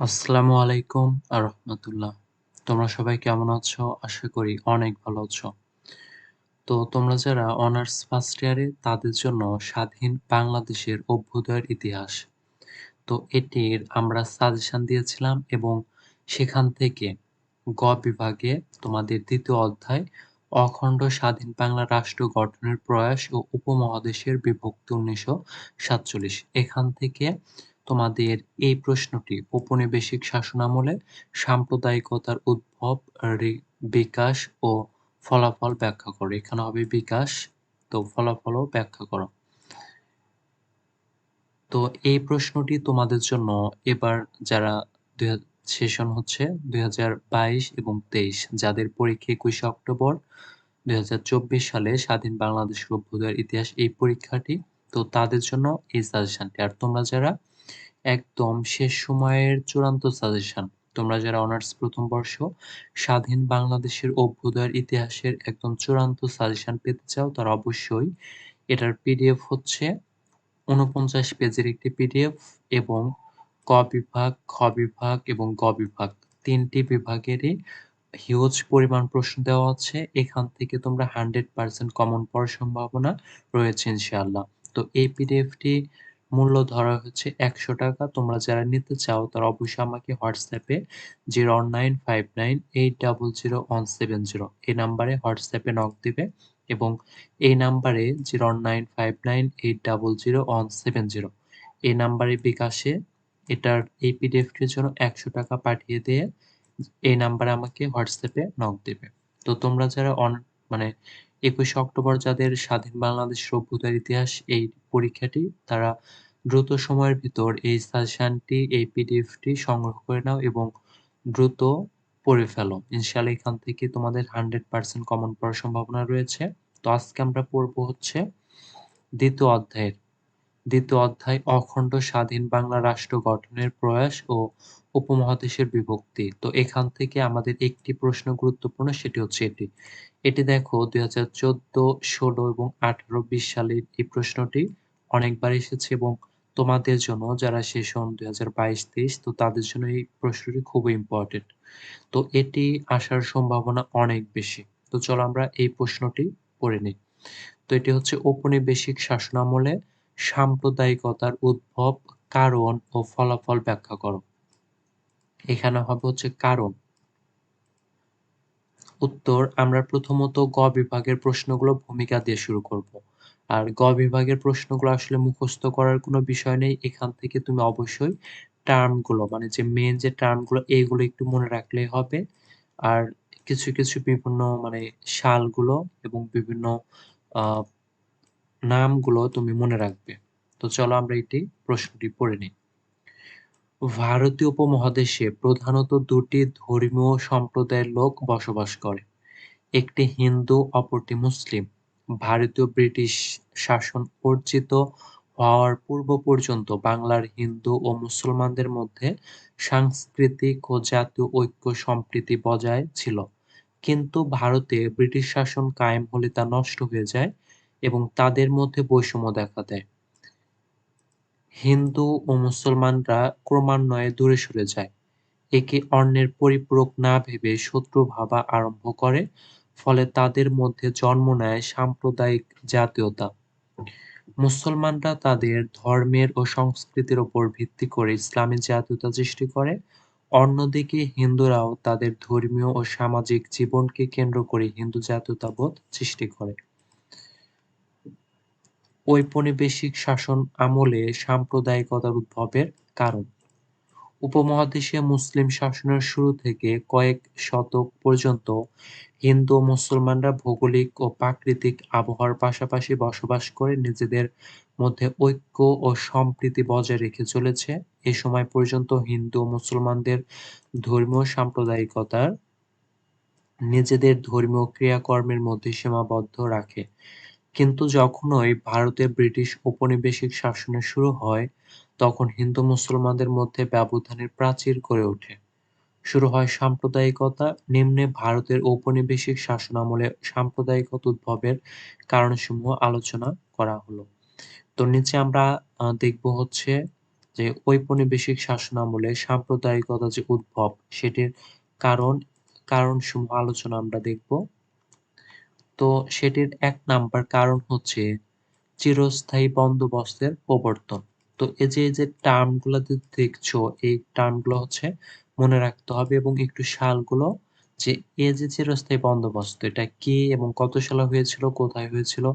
আসসালামু আলাইকুম আ রহমাতুল্লাহ। তোমরা সবাই কেমন আছো? আশা করি অনেক ভালো আছো। তো তোমরা যারা অনার্স ফার্স্ট ইয়ারে, তাদের জন্য স্বাধীন বাংলাদেশের অভ্যুদয়ের ইতিহাস। তো এটির আমরা সাজেশন দিয়েছিলাম এবং সেখান থেকে গ বিভাগে তোমাদের দ্বিতীয় অধ্যায়, অখণ্ড স্বাধীন বাংলা রাষ্ট্র গঠনের প্রয়াস ও উপমহাদেশের বিভক্তি উনিশশো সাতচল্লিশ এখান থেকে তোমাদের এই প্রশ্নটি ঔপনিবেশিক শাসনামলে সাম্প্রদায়িকতার উদ্ভব, বিকাশ ও ফলাফল ব্যাখ্যা করো। এখানে হবে বিকাশ, তো ফলাফলও ব্যাখ্যা করো। তো এই প্রশ্নটি তোমাদের জন্য এবার যারা সেশন হচ্ছে দুই হাজার বাইশ এবং তেইশ যাদের পরীক্ষা একুশে অক্টোবর দুই হাজার চব্বিশ সালে স্বাধীন বাংলাদেশের অভ্যুদয়ের ইতিহাস এই পরীক্ষাটি তো তাদের জন্য এই সাজেশনটি আর তোমরা যারা একদম শেষ সময়ের চূড়ান্ত সাজেশন তোমরা যারা অনার্স প্রথম বর্ষ, স্বাধীন বাংলাদেশের অভ্যুদয়ের ইতিহাসের একদম চূড়ান্ত সাজেশন পেতে চাও, তারা অবশ্যই এটার পিডিএফ হচ্ছে উনপঞ্চাশ পেজের একটি পিডিএফ এবং ক বিভাগ, খ বিভাগ এবং গ বিভাগ। তিনটি বিভাগেরই হিউজ পরিমাণ প্রশ্ন দেওয়া আছে। এখান থেকে তোমরা হান্ড্রেড পার্সেন্ট কমন পড়ার সম্ভাবনা রয়েছে ইনশাআল্লাহ। তো এই পিডিএফটি মূল্য ধরা হচ্ছে একশো টাকা। তোমরা যারা নিতে চাও তারা অবশ্যই আমাকে হোয়াটসঅ্যাপে zero nine five nine eight double zero one seven zero এই নাম্বারে হোয়াটসঅ্যাপে নক দিবে এবং এই নাম্বারে zero nine five nine eight double zero one seven zero এই নাম্বারে বিকাশে এটার এই পিডিএফটির জন্য একশো টাকা পাঠিয়ে দিয়ে এই নাম্বারে আমাকে হোয়াটসঅ্যাপে নক দেবে। তো তোমরা যারা অন মানে একুশে অক্টোবর যাদের স্বাধীন বাংলাদেশ অভ্যুদয়ের ইতিহাস, এই পরীক্ষাটি তারা দ্রুত সময়ের ভিতর এই সাজেশনটি, এই পিডিএফটি সংগ্রহ করে নাও এবং দ্রুত পড়ে ফেলো। ইনশাআল্লাহ এখান থেকে তোমাদের হান্ড্রেড পার্সেন্ট কমন পড়ার সম্ভাবনা রয়েছে। তো আজকে আমরা পড়ব হচ্ছে দ্বিতীয় অধ্যায়ের। দ্বিতীয় অধ্যায়, অখণ্ড স্বাধীন বাংলা রাষ্ট্র গঠনের প্রয়াস ও উপমহাদেশের বিভক্তি। তো এখান থেকে আমাদের একটি প্রশ্ন গুরুত্বপূর্ণ, সেটি হচ্ছে এটি। এটি দেখো দুই হাজার চোদ্দ, ষোলো এবং আঠারো বিশ সালের এই প্রশ্নটি অনেকবার এসেছে এবং তোমাদের জন্য যারা সেশন দুই হাজার বাইশ, তেইশ, তো তাদের জন্য এই প্রশ্নটি খুবই ইম্পর্টেন্ট তো এটি আসার সম্ভাবনা অনেক বেশি। তো চলো আমরা এই প্রশ্নটি পড়ে নিই। তো এটি হচ্ছে ঔপনিবেশিক শাসনামলে সাম্প্রদায়িকতার উদ্ভব, কারণ ও ফলাফল ব্যাখ্যা করো। এখানে হবে হচ্ছে কারণ। উত্তর আমরা প্রথমত গ বিভাগের প্রশ্নগুলো ভূমিকা দিয়ে শুরু করব। আর গ বিভাগের প্রশ্নগুলো আসলে মুখস্থ করার কোনো বিষয় নেই। এখান থেকে তুমি অবশ্যই টার্মগুলো মানে যে মেন যে টার্মগুলো, এইগুলো একটু মনে রাখলেই হবে। আর কিছু কিছু বিভিন্ন মানে সালগুলো এবং বিভিন্ন নামগুলো তুমি মনে রাখবে। তো চলো আমরা এটি প্রশ্নটি পড়ে নিই। ভারতীয় উপমহাদেশে প্রধানত দুটি ধর্মীয় সম্প্রদায়ের লোক বসবাস করে। একটি হিন্দু, অপরটি মুসলিম। ভারতীয় ব্রিটিশ শাসন অর্জিত হওয়ার পূর্ব পর্যন্ত বাংলার হিন্দু ও মুসলমানদের মধ্যে সাংস্কৃতিক ও জাতীয় ঐক্য সম্প্রীতি বজায় ছিল। কিন্তু ভারতে ব্রিটিশ শাসন কায়েম হলে তা নষ্ট হয়ে যায় এবং তাদের মধ্যে বৈষম্য দেখা দেয়। হিন্দু ও মুসলমানরা ক্রমান্বয়ে দূরে সরে যায়। একে অন্যের পরিপূরক না ভেবে শত্রু ভাবা আরম্ভ করে, ফলে তাদের মধ্যে জন্ম নেয় সাম্প্রদায়িক জাতীয়তা। মুসলমানরা তাদের ধর্মের ও সংস্কৃতির ওপর ভিত্তি করে ইসলামী জাতীয়তা সৃষ্টি করে, অন্যদিকে হিন্দুরাও তাদের ধর্মীয় ও সামাজিক জীবনকে কেন্দ্র করে হিন্দু জাতীয়তাবোধ সৃষ্টি করে। ঔপনিবেশিক শাসন আমলে সাম্প্রদায়িকতার উদ্ভবের কারণ। উপমহাদেশে মুসলিম শাসনের শুরু থেকে কয়েক শতক পর্যন্ত হিন্দু ও মুসলমানরা ভৌগোলিক ও প্রাকৃতিক আবহাওয়ার পাশাপাশি বসবাস করে নিজেদের মধ্যে ঐক্য ও সম্প্রীতি বজায় রেখে চলেছে। এ সময় পর্যন্ত হিন্দু মুসলমানদের ধর্মীয় সাম্প্রদায়িকতার নিজেদের ধর্মীয় ক্রিয়াকর্মের মধ্যে সীমাবদ্ধ রাখে। কিন্তু যখনই ভারতে ব্রিটিশ ঔপনিবেশিক শাসনের শুরু হয়, তখন হিন্দু মুসলমানদের মধ্যে ব্যবধানের প্রাচীর গড়ে ওঠে। শুরু হয় সাম্প্রদায়িকতা, নিম্নে ভারতের ঔপনিবেশিক শাসনামলে সাম্প্রদায়িকতা উদ্ভবের কারণসমূহ আলোচনা করা হলো। তো নিচে আমরা দেখব হচ্ছে যে ঔপনিবেশিক শাসনামলে সাম্প্রদায়িকতা যে উদ্ভব, সেটির কারণ, কারণসমূহ আলোচনা আমরা দেখব। তো সেটির এক নাম্বার কারণ হচ্ছে চিরস্থায়ী বন্দোবস্তের প্রবর্তন। তো এই যে যে টার্মগুলো দেখছ, এই টার্মগুলো হচ্ছে মনে রাখতে হবে এবং একটু সালগুলো যে এ যে চিরস্থায়ী বন্দোবস্ত, এটা কি এবং কত সালে হয়েছিল, কোথায় হয়েছিল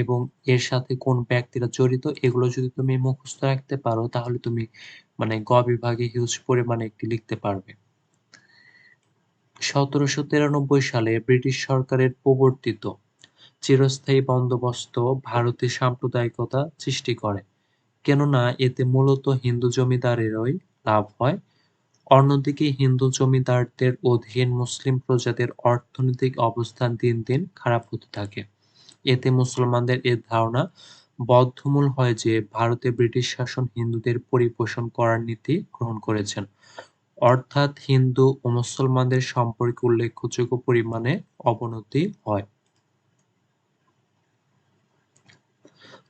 এবং এর সাথে কোন ব্যক্তিরা জড়িত, এগুলো যদি তুমি মুখস্থ রাখতে পারো, তাহলে তুমি মানে গ বিভাগে হিউজ পরিমাণে একটি লিখতে পারবে। সতেরোশো তিরানব্বই সালে ব্রিটিশ সরকারের প্রবর্তিত চিরস্থায়ী বন্দোবস্ত ভারতে সাম্প্রদায়িকতা সৃষ্টি করে। কেননা, এতে মূলত হিন্দু জমিদারেরই লাভ হয়। অন্যদিকে, হিন্দু জমিদারদের অধীন মুসলিম প্রজাদের অর্থনৈতিক অবস্থান দিন দিন খারাপ হতে থাকে। এতে মুসলমানদের এ ধারণা বদ্ধমূল হয় যে, ভারতে ব্রিটিশ শাসন হিন্দুদের পরিপোষণ করার নীতি গ্রহণ করেছেন। অর্থাৎ হিন্দু ও মুসলমানদের সম্পর্কে উল্লেখযোগ্য পরিমাণে অবনতি হয়।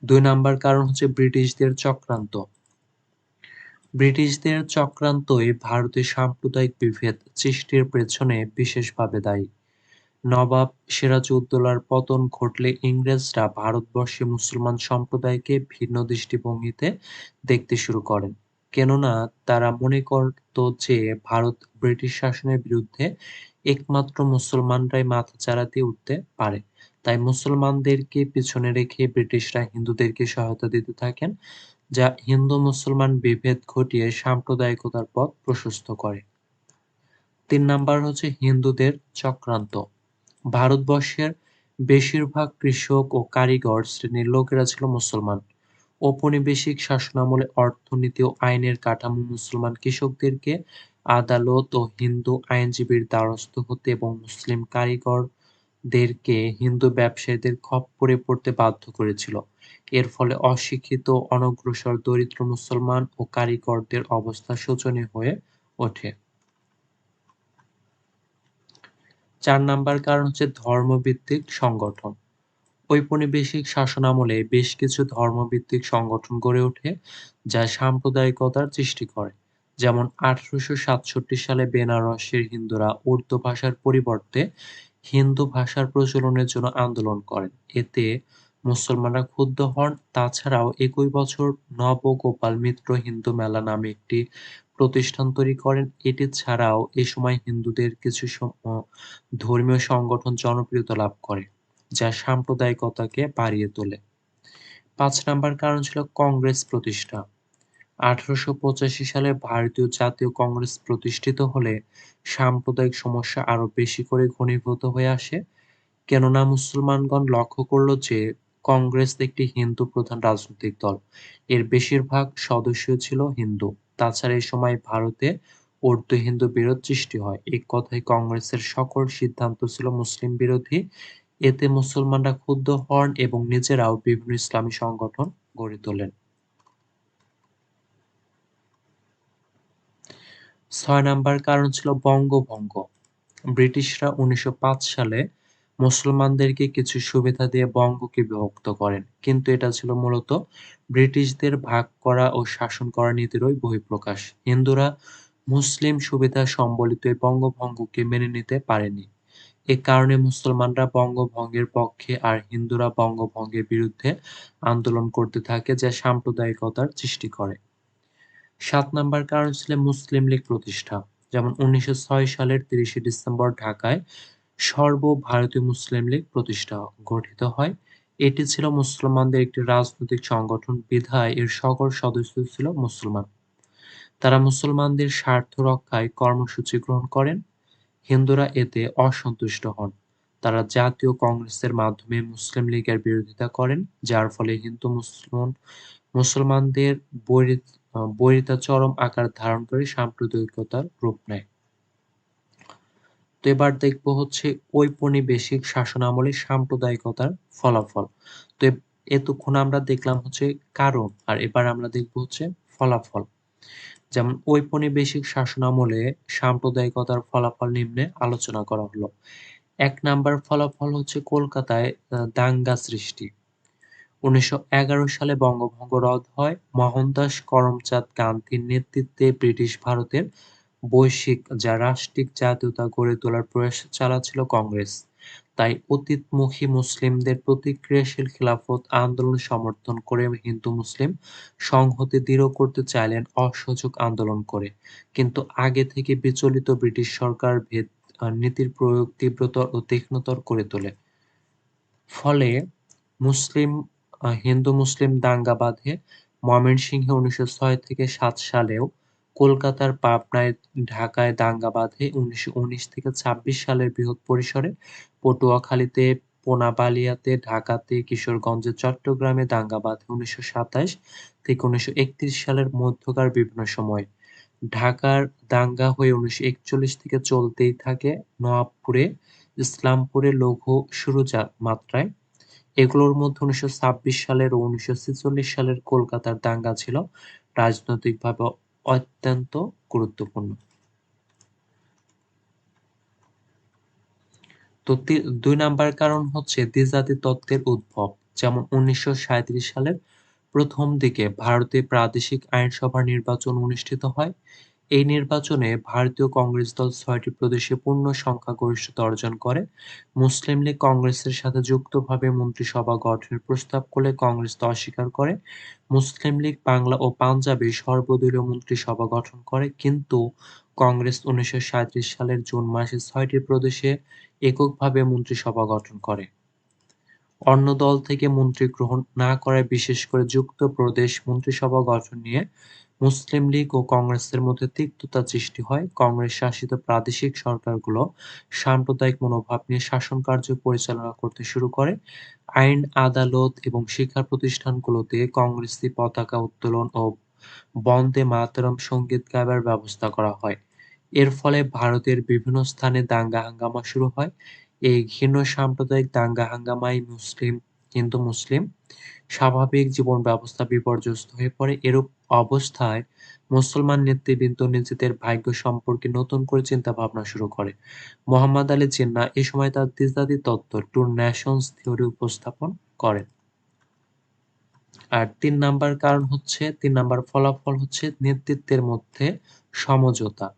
দুই নাম্বার কারণ হচ্ছে ব্রিটিশদের চক্রান্ত। ব্রিটিশদের চক্রান্তই ভারতের সাম্প্রদায়িক বিভেদ সৃষ্টির পেছনে বিশেষভাবে দায়ী। নবাব সিরাজউদ্দৌলার পতন ঘটলে ইংরেজরা ভারতবর্ষে মুসলমান সম্প্রদায়কে ভিন্ন দৃষ্টিভঙ্গিতে দেখতে শুরু করেন। কেননা তারা মনে করত যে ভারত ব্রিটিশ শাসনের বিরুদ্ধে একমাত্র মুসলমানরাই মাথা চারা দিয়ে উঠতে পারে। তাই মুসলমানদেরকে পিছনে রেখে ব্রিটিশরা হিন্দুদেরকে সহায়তা দিতে থাকেন, যা হিন্দু মুসলমান বিভেদ ঘটিয়ে সাম্প্রদায়িকতার পথ প্রশস্ত করে। তিন নাম্বার হচ্ছে হিন্দুদের চক্রান্ত। ভারতবর্ষের বেশিরভাগ কৃষক ও কারিগর শ্রেণির লোকেরা ছিল মুসলমান। ঔপনিবেশিক শাসনামলে অর্থনীতি ও আইনের কাঠামো মুসলমান কৃষকদেরকে আদালত ও হিন্দু আইনজীবীর দ্বারস্থ হতে এবং মুসলিম কারিগরদেরকে হিন্দু ব্যবসায়ীদের খপ্পরে পড়তে বাধ্য করেছিল। এর ফলে অশিক্ষিত অনগ্রসর দরিদ্র মুসলমান ও কারিগরদের অবস্থা শোচনীয় হয়ে ওঠে। চার নাম্বার কারণ হচ্ছে ধর্মভিত্তিক সংগঠন। ঔপনিবেশিক শাসনামলে বেশ কিছু ধর্মভিত্তিক সংগঠন গড়ে ওঠে যা সাম্প্রদায়িকতার সৃষ্টি করে। যেমন আঠারোশো সাতষট্টি সালে বেনারসের হিন্দুরা উর্দু ভাষার পরিবর্তে হিন্দু ভাষার প্রচলনের জন্য আন্দোলন করেন। এতে মুসলমানরা ক্ষুব্ধ হন। তাছাড়াও একই বছর নবগোপাল মিত্র হিন্দু মেলা নামে একটি প্রতিষ্ঠান তৈরি করেন। এটি ছাড়াও এ সময় হিন্দুদের কিছু ধর্মীয় সংগঠন জনপ্রিয়তা লাভ করে। যা সাম্প্রদায়িকতাকে বাড়িয়ে তোলে। পাঁচ নাম্বার কারণ ছিল কংগ্রেস প্রতিষ্ঠা। আঠারোশো পঁচাশি সালে ভারতীয় জাতীয় কংগ্রেস প্রতিষ্ঠিত হলে সাম্প্রদায়িক সমস্যা আরও বেশি করে ঘনীভূত হয়ে আসে, কেননা মুসলমানগণ লক্ষ্য করল যে কংগ্রেস একটি হিন্দু প্রধান রাজনৈতিক দল। এর বেশিরভাগ সদস্য ছিল হিন্দু। তাছাড়া এই সময় ভারতে উর্দু হিন্দু বিরোধ সৃষ্টি হয়। এক কথায় কংগ্রেসের সকল সিদ্ধান্ত ছিল মুসলিম বিরোধী এতে মুসলমানরা ক্ষুব্ধ হন এবং নিজেরাও বিভিন্ন ইসলামী সংগঠন গড়ে তোলেন। ছয় নাম্বার কারণ ছিল বঙ্গভঙ্গ। ব্রিটিশরা উনিশশো পাঁচ সালে মুসলমানদেরকে কিছু সুবিধা দিয়ে বঙ্গকে বিভক্ত করেন, কিন্তু এটা ছিল মূলত ব্রিটিশদের ভাগ করা ও শাসন করা নীতিরই বহিঃপ্রকাশ। হিন্দুরা মুসলিম সুবিধা সম্বলিত বঙ্গভঙ্গকে মেনে নিতে পারেনি। এ কারণে মুসলমানরা বঙ্গভঙ্গের পক্ষে আর হিন্দুরা বঙ্গভঙ্গের বিরুদ্ধে আন্দোলন করতে থাকে যা সাম্প্রদায়িকতার সৃষ্টি করে। সাত নাম্বার কারণ ছিল মুসলিম লীগ প্রতিষ্ঠা। যেমন উনিশশো ছয় সালের তিরিশে ডিসেম্বর ঢাকায় সর্বভারতীয় মুসলিম লীগ প্রতিষ্ঠা গঠিত হয়। এটি ছিল মুসলমানদের একটি রাজনৈতিক সংগঠন, বিধায় এর সকল সদস্য ছিল মুসলমান। তারা মুসলমানদের স্বার্থ রক্ষায় কর্মসূচি গ্রহণ করেন। হিন্দুরা এতে অসন্তুষ্ট হন। তারা জাতীয় কংগ্রেসের মাধ্যমে মুসলিম লীগের বিরোধিতা করেন, যার ফলে হিন্দু মুসলমান, মুসলমানদের বৈরিতা চরম আকার ধারণ করে সাম্প্রদায়িকতার রূপ নেয়। তো এবার দেখব হচ্ছে ঔপনিবেশিক শাসন আমলে সাম্প্রদায়িকতার ফলাফল। তো এতক্ষণ আমরা দেখলাম হচ্ছে কারণ, আর এবার আমরা দেখব হচ্ছে ফলাফল। যেমন ঔপনিবেশিক শাসনামলে সাম্প্রদায়িকতার ফলাফল নিম্নে আলোচনা করা হলো। এক নাম্বার ফলাফল হচ্ছে কলকাতায় দাঙ্গা সৃষ্টি। উনিশশো এগারো সালে বঙ্গভঙ্গ রদ হয়। মোহনদাস করমচাঁদ গান্ধীর নেতৃত্বে ব্রিটিশ ভারতের বৈশ্বিক যা রাষ্ট্রিক জাতীয়তা গড়ে তোলার প্রয়াস চালাচ্ছিল কংগ্রেস। তাই অতীতমুখী মুসলিমদের প্রতিক্রিয়াশীল খিলাফত আন্দোলন সমর্থন করে হিন্দু মুসলিম সংহতি দৃঢ় করতে চাইলেন, অসহযোগ আন্দোলন করে। কিন্তু আগে থেকে বিচলিত ব্রিটিশ সরকার ভেদ নীতির প্রয়োগ তীব্রতর ও তীক্ষ্ণতর করে তোলে। ফলে মুসলিম হিন্দু মুসলিম দাঙ্গা বাঁধে ময়মনসিংহে উনিশশো ছয় থেকে সাত সালেও কলকাতার পাবনায় ঢাকায় দাঙ্গা বাঁধে উনিশশো উনিশ থেকে ছাব্বিশ সালের বৃহৎ পরিসরে পটুয়াখালীতে পোনাবালিয়াতে, ঢাকাতে, কিশোরগঞ্জে, চট্টগ্রামে দাঙ্গা বাঁধে উনিশশো সাতাশ থেকে উনিশশো একত্রিশ সালের মধ্যকার বিভিন্ন সময়। ঢাকার দাঙ্গা হয়ে উনিশশো একচল্লিশ থেকে চলতেই থাকে নওয়াবপুরে, ইসলামপুরে লঘু শুরু মাত্রায়। এগুলোর মধ্যে উনিশশো ছাব্বিশ সালের ও উনিশশো ছেচল্লিশ সালের কলকাতার দাঙ্গা ছিল রাজনৈতিকভাবে অত্যন্ত গুরুত্বপূর্ণ। তো দুই নাম্বার কারণ হচ্ছে দ্বিজাতি তত্ত্বের উদ্ভব, যেমন উনিশশো সালের প্রথম দিকে ভারতে প্রাদেশিক আইনসভার নির্বাচন অনুষ্ঠিত হয় এই নির্বাচনে ভারতীয় কংগ্রেস দল ছয়টি প্রদেশে পূর্ণ সংখ্যাগরিষ্ঠতা অর্জন করে। মুসলিম লীগ কংগ্রেসের সাথে যুক্তভাবে মন্ত্রিসভা গঠনের প্রস্তাব করলে কংগ্রেস তা অস্বীকার করে। মুসলিম লীগ বাংলা ও পাঞ্জাবে সর্বদলীয় মন্ত্রিসভা গঠন করে, কিন্তু কংগ্রেস উনিশশো সালের জুন মাসে ছয়টি প্রদেশে এককভাবে মন্ত্রিসভা গঠন করে। অন্য দল থেকে মন্ত্রী গ্রহণ না করায় বিশেষ করে যুক্ত প্রদেশ মন্ত্রিসভা গঠন নিয়ে মুসলিম লীগ ও কংগ্রেসের মধ্যে তিক্ততা সৃষ্টি হয়। কংগ্রেস শাসিত প্রাদেশিক সরকারগুলো সাম্প্রদায়িক মনোভাব নিয়ে শাসন কার্য পরিচালনা করতে শুরু করে। আইন, আদালত এবং শিক্ষা প্রতিষ্ঠানগুলোতে কংগ্রেসি পতাকা উত্তোলন ও বন্দে মাতরম সংগীত গাইবার ব্যবস্থা করা হয়। এর ফলে ভারতের বিভিন্ন স্থানে দাঙ্গা হাঙ্গামা শুরু হয়। এই ঘৃণ্য সাম্প্রদায়িক দাঙ্গা হাঙ্গামায় মুসলিম, হিন্দু, মুসলিম স্বাভাবিক জীবন ব্যবস্থা বিপর্যস্ত হয়ে পড়ে। এরূপ অবস্থায় মুসলমান নেতৃবৃন্দ নিজেদের ভাগ্য সম্পর্কে নতুন করে চিন্তা ভাবনা শুরু করে। মোহাম্মদ আলী জিন্না এ সময় তার দ্বিজাতি তত্ত্ব টু নেশনস থিওরি উপস্থাপন করেন। আর তিন নাম্বার কারণ হচ্ছে, তিন নাম্বার ফলাফল হচ্ছে নেতৃত্বের মধ্যে সমঝোতা।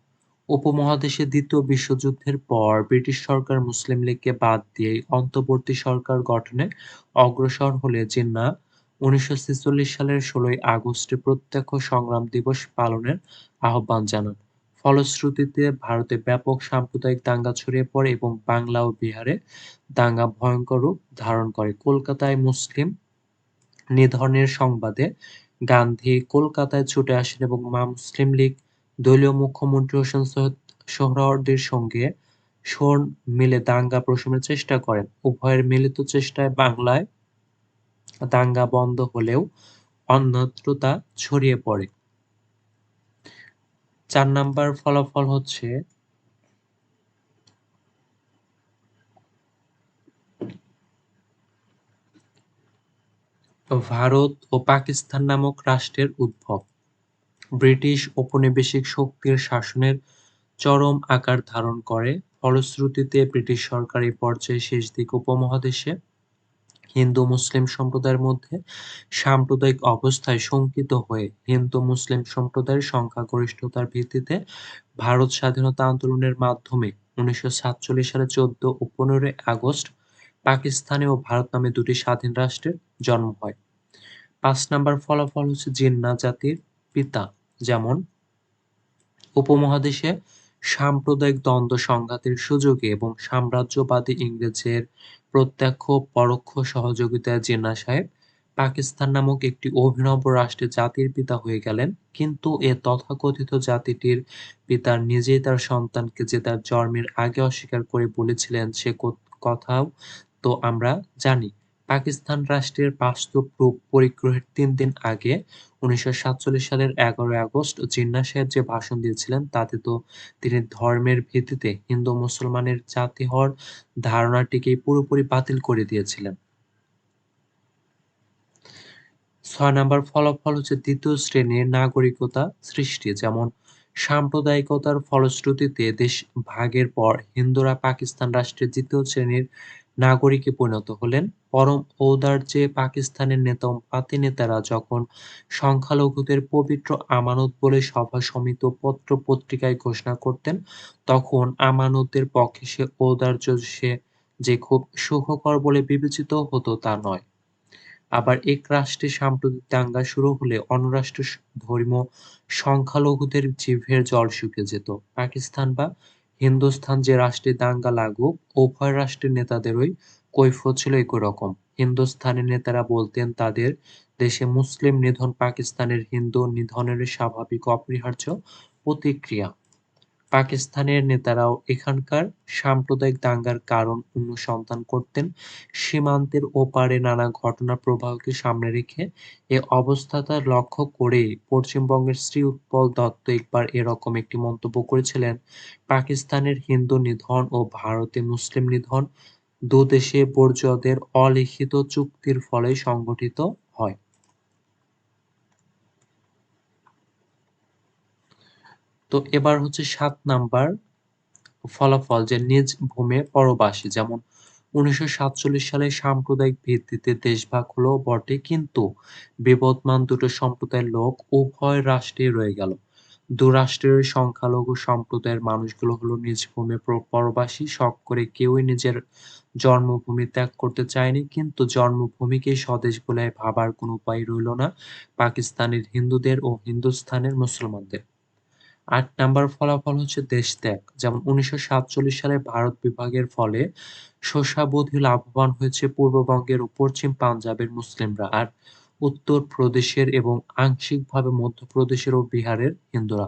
উপমহাদেশে দ্বিতীয় বিশ্বযুদ্ধের পর ব্রিটিশ সরকার মুসলিম লীগকে বাদ দিয়ে অন্তর্বর্তী সরকার গঠনে অগ্রসর হলে জিন্না উনিশশো ছেচল্লিশ সালের ষোলোই আগস্টে প্রত্যক্ষ সংগ্রাম দিবস পালনের আহ্বান জানান। ফলশ্রুতিতে ভারতে ব্যাপক সাম্প্রদায়িক দাঙ্গা ছড়িয়ে পড়ে এবং বাংলা ও বিহারে দাঙ্গা ভয়ঙ্কর রূপ ধারণ করে। কলকাতায় মুসলিম নিধনের সংবাদে গান্ধী কলকাতায় ছুটে আসেন এবং মা মুসলিম লীগ, দলীয় মুখ্যমন্ত্রী হোসেন সৈয়দ সোহরাওয়ার্দীর সঙ্গে সোর মিলে দাঙ্গা প্রশমের চেষ্টা করেন। উভয়ের মিলিত চেষ্টায় বাংলায় দাঙ্গা বন্ধ হলেও অন্যত্র তা ছড়িয়ে পড়ে। চার নাম্বার ফলাফল হচ্ছে ভারত ও পাকিস্তান নামক রাষ্ট্রের উদ্ভব। ব্রিটিশ ঔপনিবেশিক শক্তির শাসনের চরম আকার ধারণ করে। ফলশ্রুতিতে ব্রিটিশ সরকার পর্যায়ে শেষ দিক উপমহাদেশে হিন্দু মুসলিম সম্প্রদায়ের মধ্যে সাম্প্রদায়িক অবস্থায় শঙ্কিত হয়ে হিন্দু মুসলিম সম্প্রদায়ের সংখ্যাগরিষ্ঠতার ভিত্তিতে ভারত স্বাধীনতা আন্দোলনের মাধ্যমে উনিশশো সাতচল্লিশ সালে চোদ্দ ও পনেরোই আগস্ট পাকিস্তানে ও ভারত নামে দুটি স্বাধীন রাষ্ট্রের জন্ম হয়। পাঁচ নাম্বার ফলাফল হচ্ছে জিন্না জাতির পিতা, যেমন উপমহাদেশে সাম্প্রদায়িক দ্বন্দ্ব সংঘাতের সুযোগে এবং সাম্রাজ্যবাদী ইংরেজের প্রত্যক্ষ পরোক্ষ সহযোগিতায় জিন্নাহ সাহেব পাকিস্তান নামক একটি অভিনব রাষ্ট্রে জাতির পিতা হয়ে গেলেন, কিন্তু এ তথাকথিত জাতিটির পিতা নিজেই তার সন্তানকে যে তার জন্মের আগে অস্বীকার করে বলেছিলেন সে কথাও তো আমরা জানি। পাকিস্তান রাষ্ট্রের বাস্তব রূপ পরিগ্রহের তিন দিন আগে উনিশশো সাতচল্লিশ সালের এগারোই আগস্ট জিন্না সাহেব যে ভাষণ দিয়েছিলেন, তাতে তো তিনি ধর্মের ভিত্তিতে হিন্দু মুসলমানের জাতি হওয়ার ধারণাটিকে পুরোপুরি বাতিল করে দিয়েছিলেন। ছয় নম্বর ফলাফল হচ্ছে দ্বিতীয় শ্রেণির নাগরিকতা সৃষ্টি, যেমন সাম্প্রদায়িকতার ফলশ্রুতিতে দেশ ভাগের পর হিন্দুরা পাকিস্তান রাষ্ট্রের দ্বিতীয় শ্রেণির নাগরিকে পরিণত হলেন। পরম ঔদার্যে পাকিস্তানের নেতা পাতি নেতারা যখন সংখ্যালঘুদের পবিত্র আমানত বলে সভা-সমিতি ও পত্র-পত্রিকায় ঘোষণা করতেন, তখন আমানতের পক্ষে সে ঔদার্য যে খুব সুখকর বলে বিবেচিত হতো তা নয়। আবার এক রাষ্ট্রে সাম্প্রতিক দাঙ্গা শুরু হলে অন্য রাষ্ট্রের ধর্মীয় সংখ্যালঘুদের জিভের জল শুকে যেত। পাকিস্তান বা হিন্দুস্তান যে রাষ্ট্রে দাঙ্গা লাগুক, উভয় রাষ্ট্রের নেতাদেরই কৈফত ছিল একই রকম। হিন্দুস্থানের নেতারা বলতেন তাদের দেশে মুসলিম নিধন পাকিস্তানের হিন্দু নিধনের স্বাভাবিক অপরিহার্য প্রতিক্রিয়া। পাকিস্তানের নেতারাও এখানকার সাম্প্রদায়িক দাঙ্গার কারণ অনুসন্ধান করতেন। সীমান্তের ওপারে নানা ঘটনার প্রবাহকে সামনে রেখে এ অবস্থাটা লক্ষ্য করেই পশ্চিমবঙ্গের শ্রী উৎপল দত্ত একবার এরকম একটি মন্তব্য করেছিলেন, পাকিস্তানের হিন্দু নিধন ও ভারতে মুসলিম নিধন দুদেশে বর্জদের অলিখিত চুক্তির ফলে সংঘটিত হয়। তো এবার হচ্ছে সাত নাম্বার ফলাফল যে নিজ ভূমে পরবাসী, যেমন উনিশশো সাতচল্লিশ সালে সাম্প্রদায়িক ভিত্তিতে দেশভাগ হলো বটে, কিন্তু বিবদমান দুটো সম্প্রদায়ের লোক উভয় রাষ্ট্রে রয়ে গেল। দু রাষ্ট্রের সংখ্যালঘু সম্প্রদায়ের মানুষগুলো হলো নিজ ভূমে পরবাসী, শখ করে কেউই নিজের জন্মভূমি ত্যাগ করতে চায়নি, কিন্তু জন্মভূমিকে স্বদেশ বলে ভাবার কোনো উপায় রইল না। পাকিস্তানের হিন্দুদের ও হিন্দুস্থানের মুসলমানদের। আট নাম্বার ফলাফল হচ্ছে দেশ ত্যাগ। যেমন উনিশশো সাতচল্লিশ সালে ভারত বিভাগের ফলে শোষাবধি লাভবান হয়েছে পূর্ববঙ্গের ও পশ্চিম পাঞ্জাবের মুসলিমরা আর উত্তর প্রদেশের এবং আংশিকভাবে মধ্যপ্রদেশের ও বিহারের হিন্দুরা।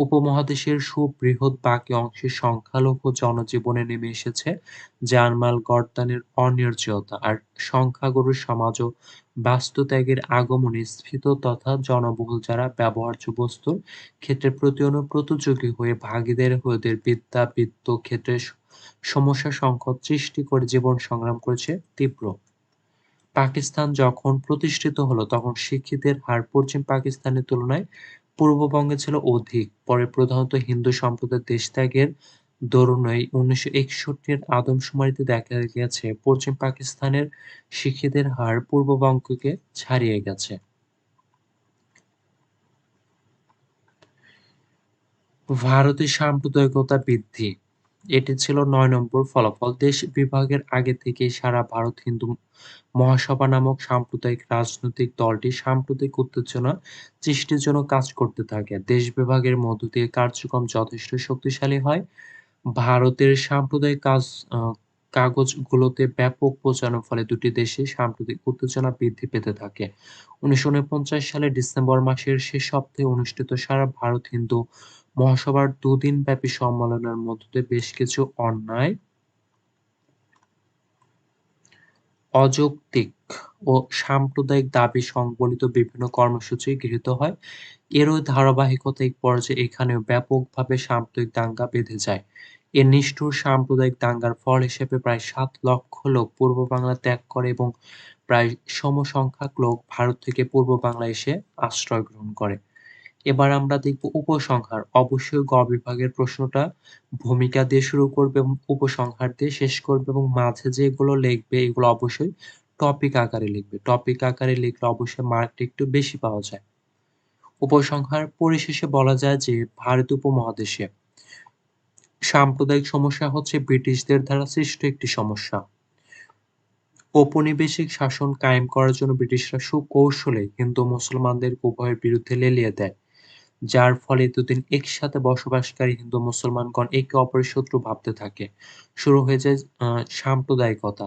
উপমহাদেশের সুবৃহৎ বাকি অংশে সংখ্যালঘু জনজীবনে নেমে এসেছে জানমাল গর্দানের অনির্জয়তা আর সংখ্যাগুরু সমাজ ও বাস্তুত্যাগের আগমনে স্ফীত তথা জনবহুল যারা ব্যবহার্য বস্তুর ক্ষেত্রে প্রতি প্রতিযোগী হয়ে ভাগীদের ওদের বিদ্যা বৃত্ত ক্ষেত্রে সমস্যা সংকট সৃষ্টি করে জীবন সংগ্রাম করেছে তীব্র। পাকিস্তান যখন প্রতিষ্ঠিত হলো, তখন শিক্ষিতের হার পশ্চিম পাকিস্তানের তুলনায় পূর্ববঙ্গে ছিল অধিক। পরে প্রধানত হিন্দু সম্প্রদায়ের দেশত্যাগের দরুনই উনিশশো একষট্টির আদমশুমারিতে দেখা গেছে পশ্চিম পাকিস্তানের শিক্ষিতের হার পূর্ববঙ্গকে ছাড়িয়ে গেছে। ভারতের সাম্প্রদায়িকতা বৃদ্ধি। এটি ছিল নয় নম্বর ফলাফল। দেশ বিভাগের আগে থেকেই সারা ভারত হিন্দু মহাসভা নামক সাম্প্রদায়িক রাজনৈতিক দলটি সাম্প্রদায়িক উত্তেজনা সৃষ্টির জন্য কাজ করতে থাকে। দেশ বিভাগের মধ্য দিয়ে কার্যক্রম যথেষ্ট শক্তিশালী হয়। ভারতের সাম্প্রদায়িক কাজ কাগজগুলোতে ব্যাপক প্রচারের ফলে দুটি দেশে সাম্প্রতিক উত্তেজনা বৃদ্ধি পেতে থাকে। উনিশশো সালে ডিসেম্বর মাসের শেষ সপ্তাহে অনুষ্ঠিত সারা ভারত হিন্দু মহাসভার দুদিন ব্যাপী সম্মেলনের মধ্য দিয়ে বেশ কিছু অন্যায়, অযৌক্তিক ও সাম্প্রদায়িক দাবি সংবলিত বিভিন্ন কর্মসূচি গৃহীত হয়। এরও ধারাবাহিকতা এক পর্যায়ে এখানেও ব্যাপকভাবে সাম্প্রদায়িক দাঙ্গা বেঁধে যায়। এ নিষ্ঠুর সাম্প্রদায়িক দাঙ্গার ফল হিসেবে প্রায় সাত লক্ষ লোক পূর্ব বাংলা ত্যাগ করে এবং প্রায় সমসংখ্যক লোক ভারত থেকে পূর্ব বাংলা এসে আশ্রয় গ্রহণ করে। এবার আমরা দেখব উপসংহার। অবশ্যই গ বিভাগের প্রশ্নটা ভূমিকা দিয়ে শুরু করবে এবং উপসংহার দিয়ে শেষ করবে এবং মাঝে যেগুলো লিখবে, এগুলো অবশ্যই টপিক আকারে লিখবে। টপিক আকারে লিখলে অবশ্যই মার্কটা একটু বেশি পাওয়া যায়। উপসংহার পরিশেষে বলা যায় যে ভারত উপমহাদেশে সাম্প্রদায়িক সমস্যা হচ্ছে ব্রিটিশদের দ্বারা সৃষ্ট একটি সমস্যা। ঔপনিবেশিক শাসন কায়েম করার জন্য ব্রিটিশরা সুকৌশলে হিন্দু, মুসলমানদের উভয়ের বিরুদ্ধে লেলিয়ে দেয়। যার ফলে দুদিন একসাথে বসবাসকারী হিন্দু মুসলমানগণ একে অপরের শত্রু ভাবতে থাকে। শুরু হয়ে যায় সাম্প্রদায়িকতা।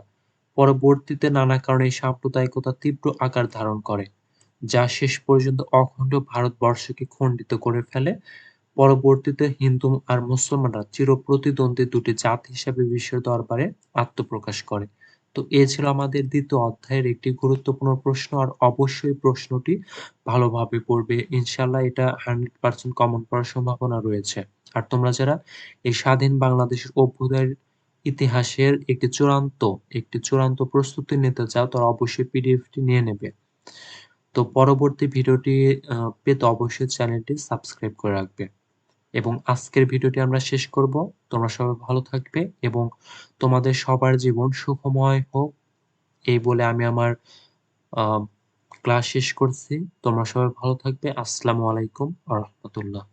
পরবর্তীতে নানা কারণে সাম্প্রদায়িকতা তীব্র আকার ধারণ করে, যা শেষ পর্যন্ত অখণ্ড ভারতবর্ষকে খণ্ডিত করে ফেলে। পরবর্তীতে হিন্দু আর মুসলমানরা চির প্রতিদ্বন্দ্বী দুটি জাত হিসেবে বিশ্বের দরবারে আত্মপ্রকাশ করে। তো এ ছিল আমাদের দ্বিতীয় অধ্যায়ের একটি গুরুত্বপূর্ণ প্রশ্ন, আর অবশ্যই প্রশ্নটি ভালোভাবে পড়বে। ইনশাল্লাহ এটা হান্ড্রেড পার্সেন্ট কমন পড়ার সম্ভাবনা রয়েছে। আর তোমরা যারা এই স্বাধীন বাংলাদেশের অভ্যুদয়ের ইতিহাসের একটি চূড়ান্ত একটি চূড়ান্ত প্রস্তুতি নিতে চাও, তারা অবশ্যই পিডিএফটি নিয়ে নেবে। তো পরবর্তী ভিডিওটি পেতে অবশ্যই চ্যানেলটি সাবস্ক্রাইব করে রাখবে। এবং আজকের ভিডিওটি আমরা শেষ করব। তোমরা সবাই ভালো থাকবে এবং তোমাদের সবার জীবন সুখময় হোক এই বলে আমি আমার আ ক্লাস শেষ করছি। তোমরা সবাই ভালো থাকবে। আসসালামু আলাইকুম ওয়া রাহমাতুল্লাহ।